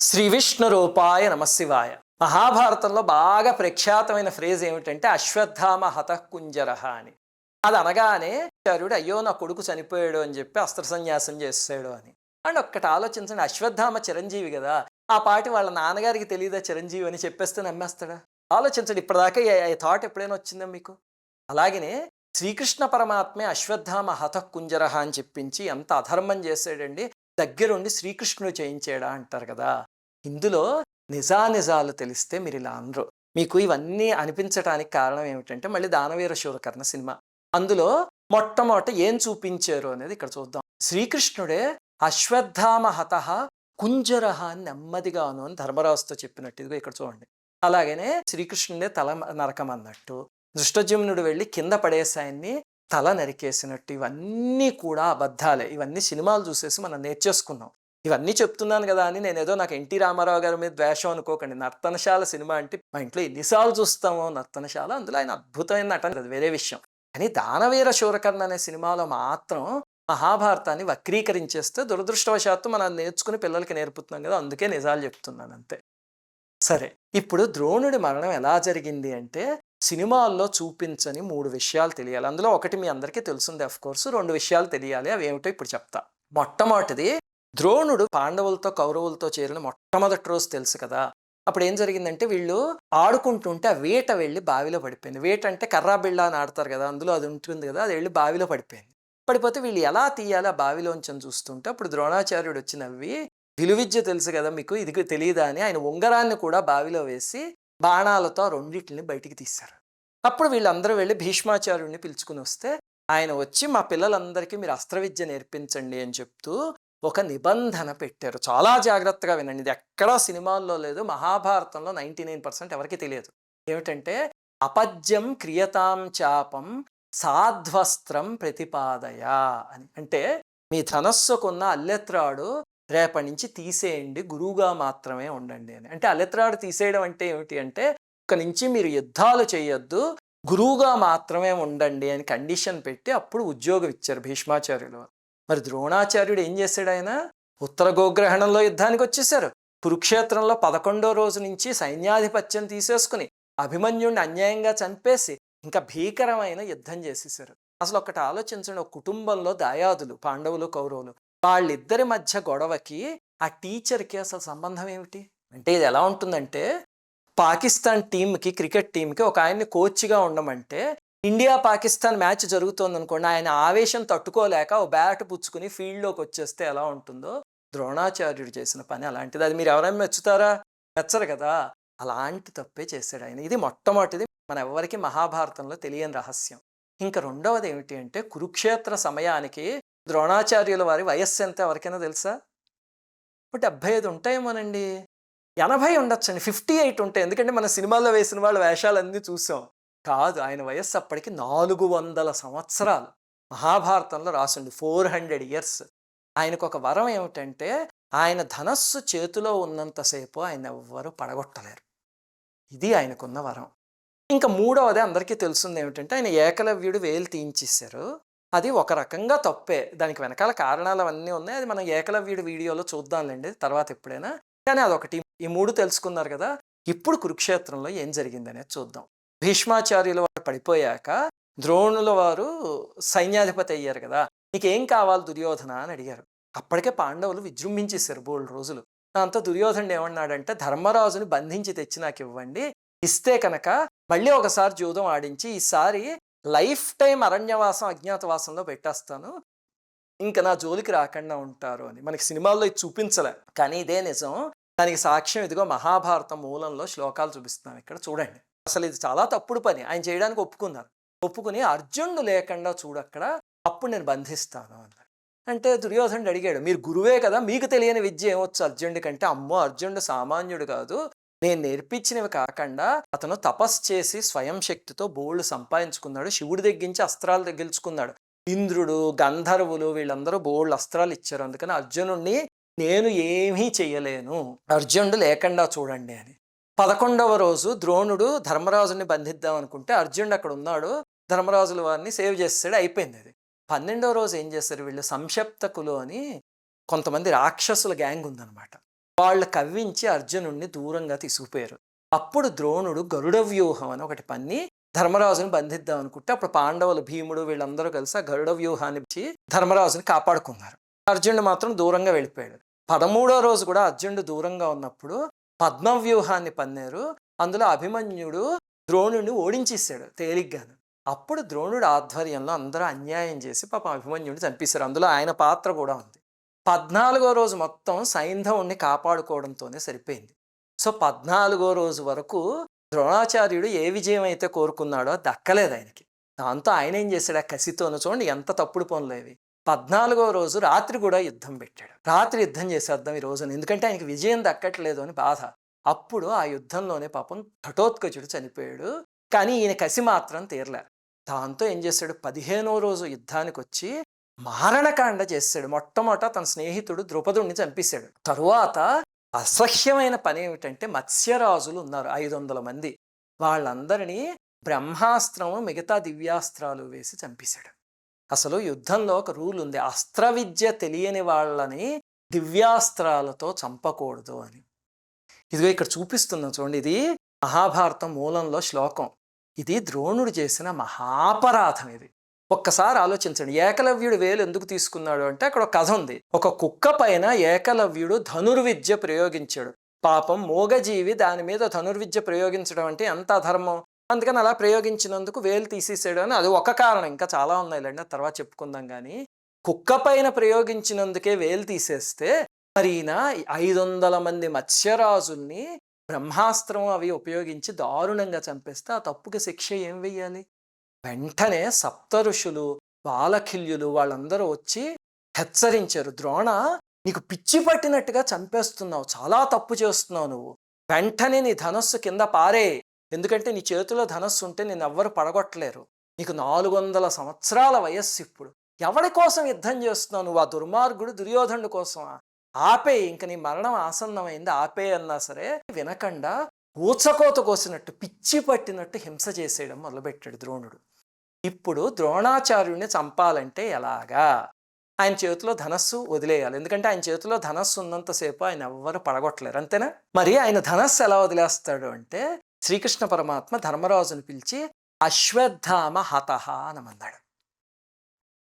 శ్రీ విష్ణు రూపాయ నమశివాయ మహాభారతంలో బాగా ప్రఖ్యాతమైన ఫ్రేజ్ ఏమిటంటే అశ్వత్థామ హతకుంజర అని. అది అనగానే చారుడు అయ్యో నా కొడుకు చనిపోయాడు అని చెప్పి అస్త్ర సన్యాసం చేస్తాడు అని. అండ్ ఒక్కటి ఆలోచించండి అశ్వత్థామ చిరంజీవి కదా ఆ పాటి వాళ్ళ నాన్నగారికి తెలియదా చిరంజీవి అని చెప్పేస్తే నమ్మేస్తాడా? ఆలోచించండి ఇప్పటిదాకా ఈ థాట్ ఎప్పుడైనా వచ్చిందా మీకు? అలాగనే శ్రీకృష్ణ పరమాత్మే అశ్వత్థామ హతకుంజర అని చెప్పించి ఎంత అధర్మం చేశాడండి దగ్గరుండి శ్రీకృష్ణుడు చేయించాడా అంటారు కదా. ఇందులో నిజానిజాలు తెలిస్తే మీరు ఇలా అనరు. మీకు ఇవన్నీ అనిపించడానికి కారణం ఏమిటంటే మళ్ళీ దానవీర శూరకర్ణ సినిమా. అందులో మొట్టమొదట ఏం చూపించారు అనేది ఇక్కడ చూద్దాం. శ్రీకృష్ణుడే అశ్వత్థామ హతః కుంజరహ నెమ్మదిగా అను అని ధర్మరాజుతో చెప్పినట్టు ఇదిగో ఇక్కడ చూడండి. అలాగనే శ్రీకృష్ణుడే తల నరకం అన్నట్టు దృష్టజుమ్నుడు వెళ్ళి కింద పడేసాయన్ని తల నరికేసినట్టు ఇవన్నీ కూడా అబద్ధాలే. ఇవన్నీ సినిమాలు చూసేసి మనం నేర్చేసుకున్నాం. ఇవన్నీ చెప్తున్నాను కదా అని నేను ఏదో నాకు ఎన్టీ రామారావు గారి మీద ద్వేషం అనుకోకండి. నర్తనశాల సినిమా అంటే మా ఇంట్లో ఎన్నిసార్లు చూస్తామో నర్తనశాల అందులో ఆయన అద్భుతమైన నటన. అది వేరే విషయం. కానీ దానవీర శూరకర్ణ అనే సినిమాలో మాత్రం మహాభారతాన్ని వక్రీకరించేస్తే దురదృష్టవశాత్తు మనం నేర్చుకుని పిల్లలకి నేర్పుతున్నాం కదా అందుకే నిజాలు చెప్తున్నాను అంతే. సరే ఇప్పుడు ద్రోణుడి మరణం ఎలా జరిగింది అంటే సినిమాల్లో చూపించని మూడు విషయాలు తెలియాలి. అందులో ఒకటి మీ అందరికీ తెలుసుంది అఫ్ కోర్స్ రెండు విషయాలు తెలియాలి. అవి ఏమిటో ఇప్పుడు చెప్తా. మొట్టమొదటిది ద్రోణుడు పాండవులతో కౌరవులతో చేరిన మొట్టమొదటి రోజు తెలుసు కదా. అప్పుడు ఏం జరిగిందంటే వీళ్ళు ఆడుకుంటుంటే ఆ వేట వెళ్ళి బావిలో పడిపోయింది. వేట అంటే కర్రా బిళ్ళ అని ఆడతారు కదా అందులో అది ఉంటుంది కదా అది వెళ్ళి బావిలో పడిపోయింది. పడిపోతే వీళ్ళు ఎలా తీయాలి ఆ బావిలోంచి అని చూస్తుంటే అప్పుడు ద్రోణాచార్యుడు వచ్చి నవ్వి విలువిద్య తెలుసు కదా మీకు ఇది తెలియదా అని ఆయన ఉంగరాన్ని కూడా బావిలో వేసి బాణాలతో రెండింటిని బయటికి తీశారు. అప్పుడు వీళ్ళందరూ వెళ్ళి భీష్మాచార్యుడిని పిలుచుకుని వస్తే ఆయన వచ్చి మా పిల్లలందరికీ మీరు అస్త్ర విద్య నేర్పించండి అని చెప్తూ ఒక నిబంధన పెట్టారు. చాలా జాగ్రత్తగా వినండి. ఇది ఎక్కడా సినిమాల్లో లేదు. మహాభారతంలో నైంటీ నైన్ పర్సెంట్ ఎవరికి తెలియదు. ఏమిటంటే అపద్యం క్రియతాం చాపం సాధ్వస్త్రం ప్రతిపాదయ అని. అంటే మీ ధనస్సుకున్న అల్లెత్రాడు రేపటి నుంచి తీసేయండి. గురువుగా మాత్రమే ఉండండి అని. అంటే అల్లెత్రాడు తీసేయడం అంటే ఏమిటి అంటే ఇక నుంచి మీరు యుద్ధాలు చేయొద్దు. గురువుగా మాత్రమే ఉండండి అని కండిషన్ పెట్టి అప్పుడు ఉద్యోగం ఇచ్చారు భీష్మాచార్యులు. మరి ద్రోణాచార్యుడు ఏం చేశాడు ఆయన? ఉత్తర గోగ్రహణంలో యుద్ధానికి వచ్చేసారు కురుక్షేత్రంలో పదకొండో రోజు నుంచి సైన్యాధిపత్యం తీసేసుకుని అభిమన్యుడిని అన్యాయంగా చంపేసి ఇంకా భీకరమైన యుద్ధం చేసేసారు అసలు ఒకటి ఆలోచించండి ఒక కుటుంబంలో దాయాదులు పాండవులు కౌరవులు వాళ్ళిద్దరి మధ్య గొడవకి ఆ టీచర్కి అసలు సంబంధం ఏమిటి? అంటే ఇది ఎలా ఉంటుందంటే పాకిస్తాన్ టీంకి క్రికెట్ టీంకి ఒక ఆయన్ని కోచ్గా ఉండమంటే ఇండియా పాకిస్తాన్ మ్యాచ్ జరుగుతోంది అనుకోండి ఆయన ఆవేశం తట్టుకోలేక ఓ బ్యాట్ పుచ్చుకుని ఫీల్డ్లోకి వచ్చేస్తే ఎలా ఉంటుందో ద్రోణాచార్యుడు చేసిన పని అలాంటిది. అది మీరు ఎవరైనా మెచ్చుతారా? మెచ్చరు కదా. అలాంటి తప్పే చేశాడు ఆయన. ఇది మొట్టమొదటిది మన ఎవరికి మహాభారతంలో తెలియని రహస్యం. ఇంకా రెండవది ఏమిటి అంటే కురుక్షేత్ర సమయానికి ద్రోణాచార్యుల వారి వయస్సు ఎంత ఎవరికైనా తెలుసా? ఒక డెబ్బై ఐదు ఉంటాయేమోనండి. ఎనభై ఉండొచ్చండి. ఫిఫ్టీ ఎయిట్ ఉంటాయి. ఎందుకంటే మన సినిమాల్లో వేసిన వాళ్ళ వేషాలన్నీ చూసాం. కాదు ఆయన వయస్సు అప్పటికి నాలుగు వందల సంవత్సరాలు. మహాభారతంలో రాసిండు ఫోర్ హండ్రెడ్ ఇయర్స్. ఆయనకు ఒక వరం ఏమిటంటే ఆయన ధనస్సు చేతిలో ఉన్నంతసేపు ఆయన ఎవ్వరూ పడగొట్టలేరు. ఇది ఆయనకున్న వరం. ఇంకా మూడవది అందరికీ తెలుస్తుంది ఏమిటంటే ఆయన ఏకలవ్యుడు వేలు తీయించేశారు. అది ఒక రకంగా తప్పే. దానికి వెనకాల కారణాలు అవన్నీ ఉన్నాయి. అది మనం ఏకలవ్యుడి వీడియోలో చూద్దాంలేండి తర్వాత ఎప్పుడైనా. కానీ అదొకటి. ఈ మూడు తెలుసుకున్నారు కదా. ఇప్పుడు కురుక్షేత్రంలో ఏం జరిగిందనేది చూద్దాం. భీష్మాచార్యుల వారు పడిపోయాక ద్రోణుల వారు సైన్యాధిపతి అయ్యారు కదా నీకేం కావాలి దుర్యోధన అని అడిగారు. అప్పటికే పాండవులు విజృంభించేశారు బోల్డ్ రోజులు. దాంతో దుర్యోధనుడు ఏమన్నాడంటే ధర్మరాజుని బంధించి తెచ్చి నాకు ఇవ్వండి ఇస్తే కనుక మళ్ళీ ఒకసారి జూదం ఆడించి ఈసారి లైఫ్ టైం అరణ్యవాసం అజ్ఞాతవాసంలో పెట్టేస్తాను ఇంకా నా జోలికి రాకుండా ఉంటారు అని. మనకి సినిమాల్లో ఇది చూపించలే. కానీ ఇదే నిజం. దానికి సాక్ష్యం ఇదిగో మహాభారతం మూలంలో శ్లోకాలు చూపిస్తున్నాం. ఇక్కడ చూడండి. అసలు ఇది చాలా తప్పుడు పని. ఆయన చేయడానికి ఒప్పుకున్నారు. ఒప్పుకుని అర్జునుడు లేకుండా చూడక్కడ అప్పుడు నేను బంధిస్తాను అన్నాడు. అంటే దుర్యోధనుడు అడిగాడు మీరు గురువే కదా మీకు తెలియని విద్య ఏమొచ్చు? అర్జునుడి కంటే అమ్మో అర్జునుడు సామాన్యుడు కాదు. నేను నేర్పించినవి కాకుండా అతను తపస్సు చేసి స్వయం శక్తితో బోళ్ళు సంపాదించుకున్నాడు. శివుడి దగ్గరించి అస్త్రాలు తగిల్చుకున్నాడు ఇంద్రుడు గంధర్వులు వీళ్ళందరూ బోల్డ్ అస్త్రాలు ఇచ్చారు. అందుకని అర్జునుడిని నేను ఏమీ చేయలేను. అర్జునుడు లేకుండా చూడండి అని. పదకొండవ రోజు ద్రోణుడు ధర్మరాజుని బంధిద్దాం అనుకుంటే అర్జునుడు అక్కడ ఉన్నాడు. ధర్మరాజుల వారిని సేవ్ చేస్తాడు. అయిపోయింది అది. పన్నెండవ రోజు ఏం చేస్తారు వీళ్ళు? సంక్షప్తకులు అని కొంతమంది రాక్షసుల గ్యాంగ్ ఉందన్నమాట. వాళ్ళు కవ్వించి అర్జునుడిని దూరంగా తీసుకుపోయారు. అప్పుడు ద్రోణుడు గరుడ వ్యూహం అని ఒకటి పన్ని ధర్మరాజుని బంధిద్దాం అనుకుంటే అప్పుడు పాండవులు భీముడు వీళ్ళందరూ కలిసి ఆ గరుడ వ్యూహాన్ని ఇచ్చి ధర్మరాజుని కాపాడుకున్నారు. అర్జునుడు మాత్రం దూరంగా వెళ్ళిపోయాడు. పదమూడో రోజు కూడా అర్జునుడు దూరంగా ఉన్నప్పుడు పద్మ వ్యూహాన్ని పన్నారు. అందులో అభిమన్యుడు ద్రోణుడిని ఓడించేశాడు తేలిగ్గాను. అప్పుడు ద్రోణుడు ఆధ్వర్యంలో అందరూ అన్యాయం చేసి పాపం అభిమన్యుడిని చంపేశారు. అందులో ఆయన పాత్ర కూడా ఉంది. పద్నాలుగో రోజు మొత్తం సైంధవుణ్ణి కాపాడుకోవడంతోనే సరిపోయింది. సో పద్నాలుగో రోజు వరకు ద్రోణాచార్యుడు ఏ విజయం అయితే కోరుకున్నాడో దక్కలేదు ఆయనకి. దాంతో ఆయన ఏం చేశాడు? ఆ కసితోను చూడండి ఎంత తప్పుడు పనులేవి పద్నాలుగో రోజు రాత్రి కూడా యుద్ధం పెట్టాడు. రాత్రి యుద్ధం చేసేద్దాం ఈ రోజున. ఎందుకంటే ఆయనకి విజయం దక్కట్లేదు అని బాధ. అప్పుడు ఆ యుద్ధంలోనే పాపం ఘటోత్కచుడు చనిపోయాడు. కానీ ఈయన కసి మాత్రం తీరలే. దాంతో ఏం చేశాడు పదిహేనో రోజు యుద్ధానికి వచ్చి మారణకాండ చేశాడు మొట్టమొదట తన స్నేహితుడు ద్రుపదుడిని చంపేశాడు. తరువాత అసహ్యమైన పని ఏమిటంటే మత్స్యరాజులు ఉన్నారు ఐదు వందల మంది. వాళ్ళందరినీ బ్రహ్మాస్త్రము మిగతా దివ్యాస్త్రాలు వేసి చంపేశాడు. అసలు యుద్ధంలో ఒక రూల్ ఉంది. అస్త్ర విద్య తెలియని వాళ్ళని దివ్యాస్త్రాలతో చంపకూడదు అని. ఇదిగో ఇక్కడ చూపిస్తున్నాం చూడండి. ఇది మహాభారతం మూలంలో శ్లోకం. ఇది ద్రోణుడు చేసిన మహాపరాధం ఇది. ఒక్కసారి ఆలోచించండి. ఏకలవ్యుడు వేలు ఎందుకు తీసుకున్నాడు అంటే అక్కడ ఒక కథ ఉంది. ఒక కుక్క పైన ఏకలవ్యుడు ధనుర్విద్య ప్రయోగించాడు. పాపం మూగజీవి దాని మీద ధనుర్విద్య ప్రయోగించడం అంటే ఎంత అధర్మం? అందుకని అలా ప్రయోగించినందుకు వేలు తీసేసాడు అని అది ఒక కారణం. ఇంకా చాలా ఉన్నాయి లేండి తర్వాత చెప్పుకుందాం కానీ కుక్క పైన ప్రయోగించినందుకే వేలు తీసేస్తే మరి ఈయన ఐదు వందల మంది మత్స్యరాజుల్ని బ్రహ్మాస్త్రం అవి ఉపయోగించి దారుణంగా చంపేస్తే ఆ తప్పుకి శిక్ష ఏం వెయ్యాలి? వెంటనే సప్త ఋషులు బాలఖిల్యులు వాళ్ళందరూ వచ్చి హెచ్చరించారు. ద్రోణ నీకు పిచ్చి పట్టినట్టుగా చంపేస్తున్నావు చాలా తప్పు చేస్తున్నావు నువ్వు. వెంటనే నీ ధనస్సు కింద పారే. ఎందుకంటే నీ చేతిలో ధనస్సు ఉంటే నేను ఎవ్వరు పడగొట్టలేరు. నీకు నాలుగు వందల సంవత్సరాల వయస్సు ఇప్పుడు. ఎవడి కోసం యుద్ధం చేస్తున్నావు? నువ్వు ఆ దుర్మార్గుడు దుర్యోధనుడు కోసమా? ఆపే ఇంక నీ మరణం ఆసన్నమైంది? ఆపే అన్నా సరే వినకుండా ఊచకోత కోసినట్టు పిచ్చి పట్టినట్టు హింస చేసేయడం మొదలుపెట్టాడు ద్రోణుడు. ఇప్పుడు ద్రోణాచార్యుడిని చంపాలంటే ఎలాగా? ఆయన చేతిలో ధనస్సు వదిలేయాలి. ఎందుకంటే ఆయన చేతిలో ధనస్సు ఉన్నంతసేపు ఆయన ఎవ్వరు పడగొట్టలేరు. అంతేనా? మరి ఆయన ధనస్సు ఎలా వదిలేస్తాడు అంటే శ్రీకృష్ణ పరమాత్మ ధర్మరాజును పిలిచి అశ్వత్థామ హతహ అనమన్నాడు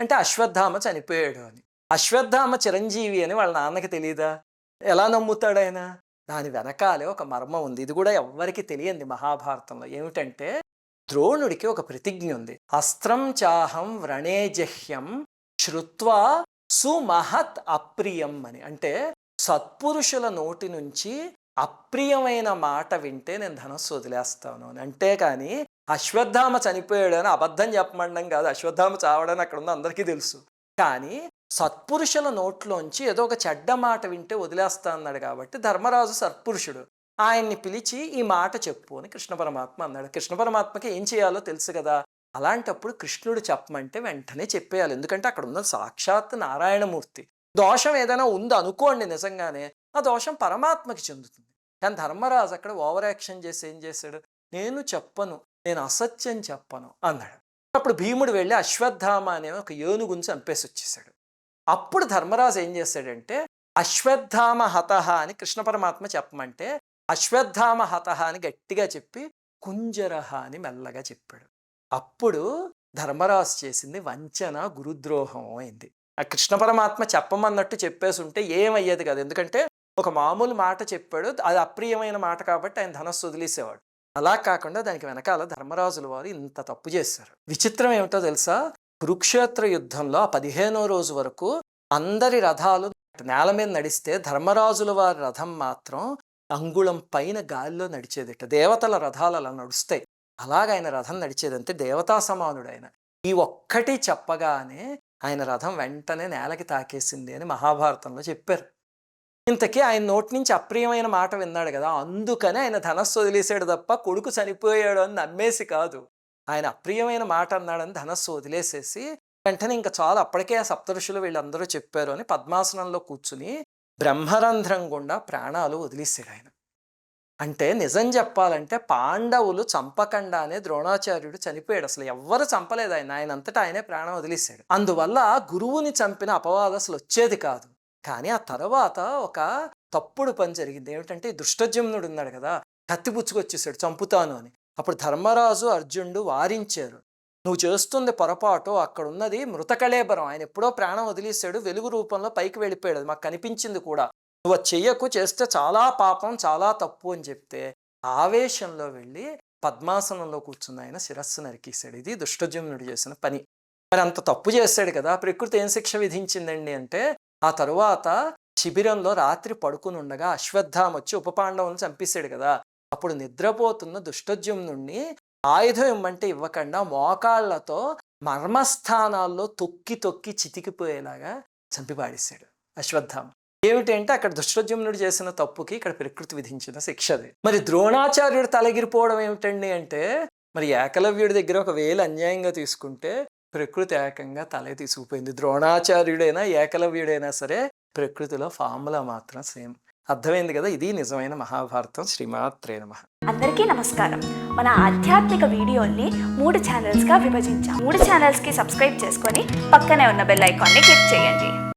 అంటే అశ్వత్థామ చనిపోయాడు అని. అశ్వత్థామ చిరంజీవి అని వాళ్ళ నాన్నకి తెలియదా ఎలా నమ్ముతాడు ఆయన? దాని వెనకాలే ఒక మర్మం ఉంది. ఇది కూడా ఎవ్వరికి తెలియంది మహాభారతంలో. ఏమిటంటే ద్రోణుడికి ఒక ప్రతిజ్ఞ ఉంది. అస్త్రం చాహం వ్రణేజహ్యం శ్రుత్వా సుమహత్ అప్రియం అని. అంటే సత్పురుషుల నోటి నుంచి అప్రియమైన మాట వింటే నేను ధనస్సు వదిలేస్తాను అని. అంతేకాని అశ్వత్థామ చనిపోయాడు అని అబద్ధం చెప్పమండం కాదు. అశ్వత్థామ చావడని అక్కడ ఉంది అందరికీ తెలుసు. కానీ సత్పురుషుల నోట్లోంచి ఏదో ఒక చెడ్డ మాట వింటే వదిలేస్తా అన్నాడు కాబట్టి ధర్మరాజు సత్పురుషుడు. ఆయన్ని పిలిచి ఈ మాట చెప్పు అని కృష్ణ పరమాత్మ అన్నాడు. కృష్ణ పరమాత్మకి ఏం చేయాలో తెలుసు కదా. అలాంటప్పుడు కృష్ణుడు చెప్పమంటే వెంటనే చెప్పేయాలి. ఎందుకంటే అక్కడ ఉన్న సాక్షాత్ నారాయణమూర్తి. దోషం ఏదైనా ఉంది అనుకోండి నిజంగానే ఆ దోషం పరమాత్మకి చెందుతుంది. కానీ ధర్మరాజు అక్కడ ఓవర్ యాక్షన్ చేసి ఏం చేశాడు? నేను చెప్పను నేను అసత్యం చెప్పను అన్నాడు. అప్పుడు భీముడు వెళ్ళి అశ్వత్థామ అనే ఒక ఏనుగుని చంపేసి వచ్చేసాడు. అప్పుడు ధర్మరాజు ఏం చేశాడంటే అశ్వత్థామ హతహ అని కృష్ణ పరమాత్మ చెప్పమంటే అశ్వత్థామ హతహ అని గట్టిగా చెప్పి కుంజరహ అని మెల్లగా చెప్పాడు. అప్పుడు ధర్మరాజు చేసింది వంచన గురుద్రోహం అయింది. ఆ కృష్ణ పరమాత్మ చెప్పమన్నట్టు చెప్పేసి ఉంటే ఏమయ్యేది కాదు. ఎందుకంటే ఒక మామూలు మాట చెప్పాడు. అది అప్రియమైన మాట కాబట్టి ఆయన ధనస్సు వదిలేసేవాడు. అలా కాకుండా దానికి వెనకాల ధర్మరాజుల వారు ఇంత తప్పు చేశారు. విచిత్రం ఏమిటో తెలుసా? కురుక్షేత్ర యుద్ధంలో ఆ పదిహేనో రోజు వరకు అందరి రథాలు నేల మీద నడిస్తే ధర్మరాజుల వారి రథం మాత్రం అంగుళం పైన గాలిలో నడిచేదిట. దేవతల రథాలు అలా నడుస్తాయి. అలాగ ఆయన రథం నడిచేదంటే దేవతా సమానుడు ఆయన ఈ ఒక్కటి చెప్పగానే ఆయన రథం వెంటనే నేలకి తాకేసింది అని మహాభారతంలో చెప్పారు. ఇంతకీ ఆయన నోటి నుంచి అప్రియమైన మాట విన్నాడు కదా అందుకనే ఆయన ధనస్సు వదిలేశాడు తప్ప కొడుకు చనిపోయాడు అని నమ్మేసి కాదు. ఆయన అప్రియమైన మాట అన్నాడని ధనస్సు వదిలేసేసి వెంటనే ఇంకా చాలా అప్పటికే ఆ సప్తఋషులు వీళ్ళందరూ చెప్పారు అని పద్మాసనంలో కూర్చుని బ్రహ్మరంధ్రం గుండా ప్రాణాలు వదిలేసాడు ఆయన. అంటే నిజం చెప్పాలంటే పాండవులు చంపకుండానే ద్రోణాచార్యుడు చనిపోయాడు. అసలు ఎవ్వరు చంపలేదు ఆయన ఆయన అంతటా ఆయనే ప్రాణం వదిలేశాడు. అందువల్ల గురువుని చంపిన అపవాదం అసలు వచ్చేది కాదు. కానీ ఆ తర్వాత ఒక తప్పుడు పని జరిగింది. ఏమిటంటే ఈ దుష్టజమ్నుడు ఉన్నాడు కదా కత్తి పుచ్చుకొచ్చేసాడు చంపుతాను అని. అప్పుడు ధర్మరాజు అర్జునుడు వారించారు. నువ్వు చేస్తుంది పొరపాటు అక్కడ ఉన్నది మృతకళేబరం. ఆయన ఎప్పుడో ప్రాణం వదిలేశాడు వెలుగు రూపంలో పైకి వెళ్ళిపోయాడు. అది మాకు కనిపించింది కూడా. నువ్వు చెయ్యకు చేస్తే చాలా పాపం చాలా తప్పు అని చెప్తే ఆవేశంలో వెళ్ళి పద్మాసనంలో కూర్చున్న ఆయన శిరస్సు నరికేశాడు. ఇది దుష్టజమ్నుడు చేసిన పని. మరి అంత తప్పు చేశాడు కదా ప్రకృతి ఏం శిక్ష విధించిందండి అంటే ఆ తరువాత శిబిరంలో రాత్రి పడుకుని ఉండగా అశ్వత్థామ వచ్చి ఉపపాండవులను చంపేశాడు కదా. అప్పుడు నిద్రపోతున్న దుష్టజ్యుమ్నుణ్ణి ఆయుధం ఇమ్మంటే ఇవ్వకుండా మోకాళ్ళతో మర్మస్థానాల్లో తొక్కి తొక్కి చితికిపోయేలాగా చంపిపాడేశాడు అశ్వత్థామ. ఏమిటంటే అక్కడ దుష్టజమ్నుడు చేసిన తప్పుకి ఇక్కడ ప్రకృతి విధించిన శిక్షది మరి ద్రోణాచార్యుడు తలగిరిపోవడం ఏమిటండి అంటే మరి ఏకలవ్యుడి దగ్గర ఒక వేలు అన్యాయంగా తీసుకుంటే ప్రకృతి ఏకంగా తలే తీసుకుపోయింది. ద్రోణాచార్యుడైనా ఏకలవ్యుడైనా సరే ప్రకృతిలో ఫార్ములా మాత్రం సేమ్. అర్థమైంది కదా? ఇది నిజమైన మహాభారతం. శ్రీమాత్రే నమ. అందరికీ నమస్కారం. మన ఆధ్యాత్మిక వీడియోల్ని మూడు ఛానల్స్గా విభజించాం. మూడు ఛానల్స్కి సబ్స్క్రైబ్ చేసుకొని పక్కనే ఉన్న బెల్ ఐకాన్ని క్లిక్ చేయండి.